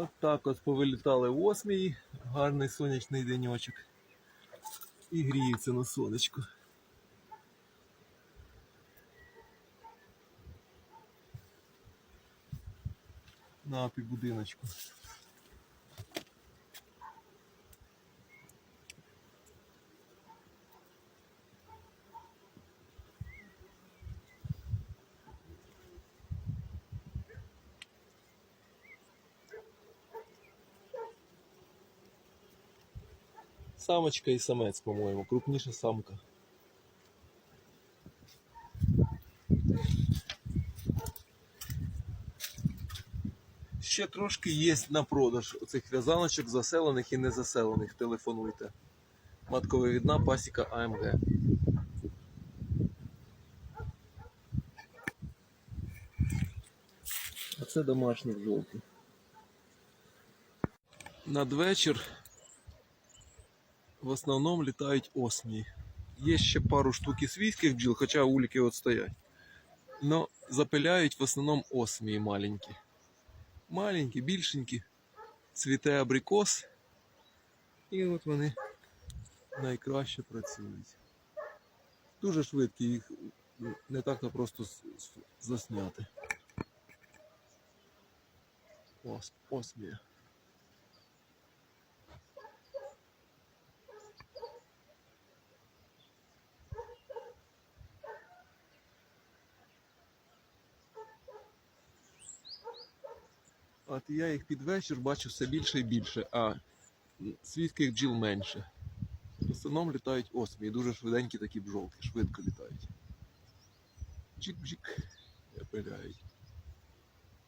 От так от повилітали осмії, гарний сонячний денечок. І гріється на сонечку. На під Самочка і самець, по-моєму, крупніша самка. Ще трошки є на продаж оцих в'язаночок заселених і незаселених. Телефонуйте. Матковивідна пасіка АМГ. А це домашні жовті. Надвечір в основному літають осмії. Є ще пару штук і свійських бджіл, хоча уліки от стоять. Но запиляють в основному осмії маленькі. Маленькі, більшенькі. Цвіте абрикос. І от вони найкраще працюють. Дуже швидкі, їх не так то просто засняти. Ос, осмія. От я їх під вечір бачу все більше і більше, а свійських бджіл менше. В основному літають осмії, дуже швиденькі такі бджолки, швидко літають. І опиляють.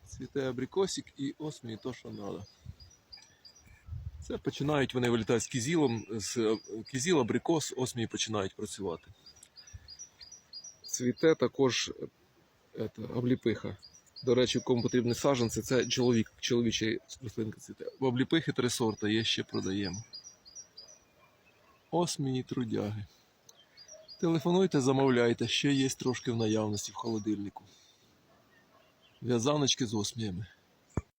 Цвіте абрикосик і осмії то, що треба. Це починають вони вилітати з кізілом, з кізіл, абрикос, осмії починають працювати. Цвіте також е, обліпиха. До речі, кому потрібні саджанці, це чоловік, чоловічий рослинка цвіте. В обліпихи три сорта є, ще продаємо. Осмії трудяги. Телефонуйте, замовляйте, ще є трошки в наявності в холодильнику. В'язаночки з осміями.